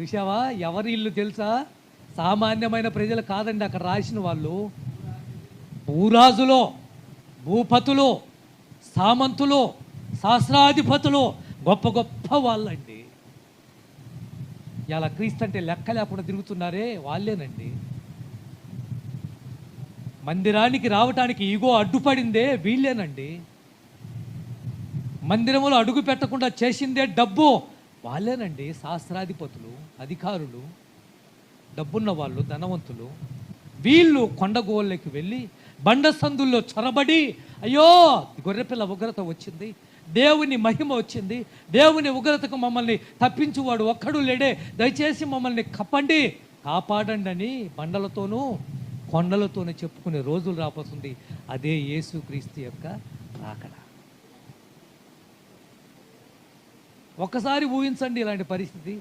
చూసావా ఎవరి ఇల్లు తెలుసా? సామాన్యమైన ప్రజలు కాదండి అక్కడ రాసిన వాళ్ళు. భూరాజులో భూపతులు సామంతులు శాస్త్రాధిపతులు గొప్ప గొప్ప వాళ్ళండి. ఇలా క్రీస్తు అంటే లెక్క లేకుండా తిరుగుతున్నారే వాళ్ళేనండి. మందిరానికి రావటానికి ఈగో అడ్డుపడిందే వీళ్ళేనండి. మందిరంలో అడుగు పెట్టకుండా చేసిందే డబ్బు. వాళ్ళేనండి శాస్త్రాధిపతులు అధికారులు డబ్బున్న వాళ్ళు ధనవంతులు. వీళ్ళు కొండగోళ్ళకి వెళ్ళి బండ సందుల్లో చొరబడి అయ్యో గొర్రెపిల్ల ఉగ్రత వచ్చింది దేవుని మహిమ వచ్చింది దేవుని ఉగ్రతకు మమ్మల్ని తప్పించువాడు ఒక్కడు లేడే దయచేసి మమ్మల్ని కప్పండి కాపాడండి అని బండలతోనూ కొండలతోనూ చెప్పుకునే రోజులు రాబోతుంది. అదే యేసుక్రీస్తు యొక్క రాకడా ఒక్కసారి ఊహించండి ఇలాంటి పరిస్థితి.